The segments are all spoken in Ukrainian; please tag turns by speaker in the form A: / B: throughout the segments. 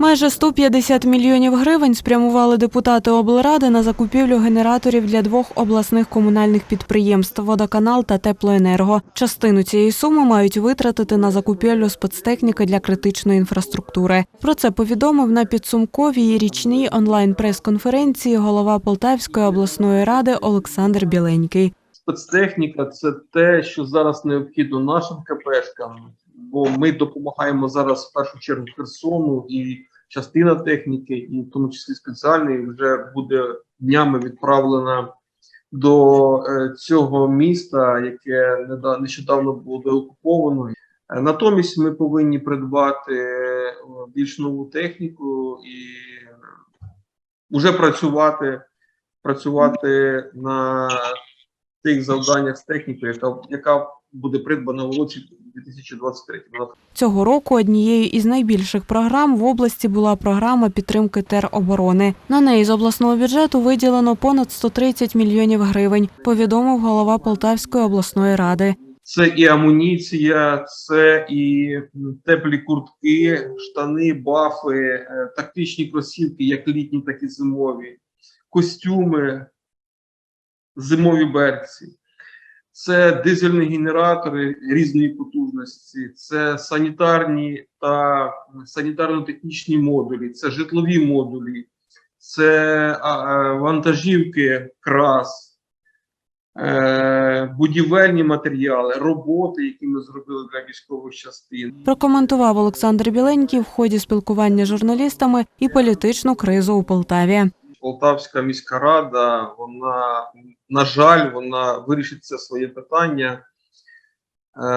A: Майже 150 мільйонів гривень спрямували депутати облради на закупівлю генераторів для двох обласних комунальних підприємств Водоканал та Теплоенерго. Частину цієї суми мають витратити на закупівлю спецтехніки для критичної інфраструктури. Про це повідомив на підсумковій річній онлайн-прес-конференції голова Полтавської обласної ради Олександр Біленький.
B: спецтехніка це те, що зараз необхідно нашим КПшкам, бо ми допомагаємо зараз в першу чергу Херсону і частина техніки, і в тому числі спеціальної, вже буде днями відправлена до е, цього міста, яке нещодавно було деокуповано. Е, Натомість ми повинні придбати е, більш нову техніку і вже працювати, працювати на тих завданнях з технікою, яка, яка буде придбана у році 2023.
A: Цього року однією із найбільших програм в області була програма підтримки тероборони. На неї з обласного бюджету виділено понад 130 мільйонів гривень, повідомив голова Полтавської обласної ради.
B: Це і амуніція, це і теплі куртки, штани, бафи, е, тактичні кросівки, як літні, так і зимові, костюми, зимові берці. Це дизельні генератори різної потужності, це санітарні та санітарно-технічні модулі, це житлові модулі, це вантажівки крас, е, будівельні матеріали, роботи, які ми зробили для військових частин.
A: Прокоментував Олександр Біленький в ході спілкування з журналістами і політичну кризу у Полтаві.
B: Полтавська міська рада, вона, на жаль, вона вирішить це своє питання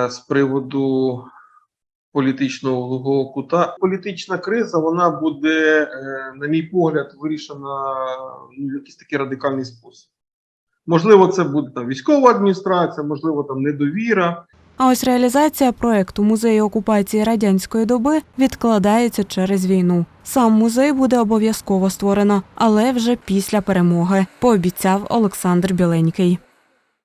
B: з приводу політичного глухого кута. Політична криза вона буде, е, на мій погляд, вирішена ну, в якийсь такий радикальний спосіб. Можливо, це буде там військова адміністрація, можливо, там недовіра.
A: А ось реалізація проекту музею окупації радянської доби відкладається через війну. Сам музей буде обов'язково створено, але вже після перемоги, пообіцяв Олександр Біленький.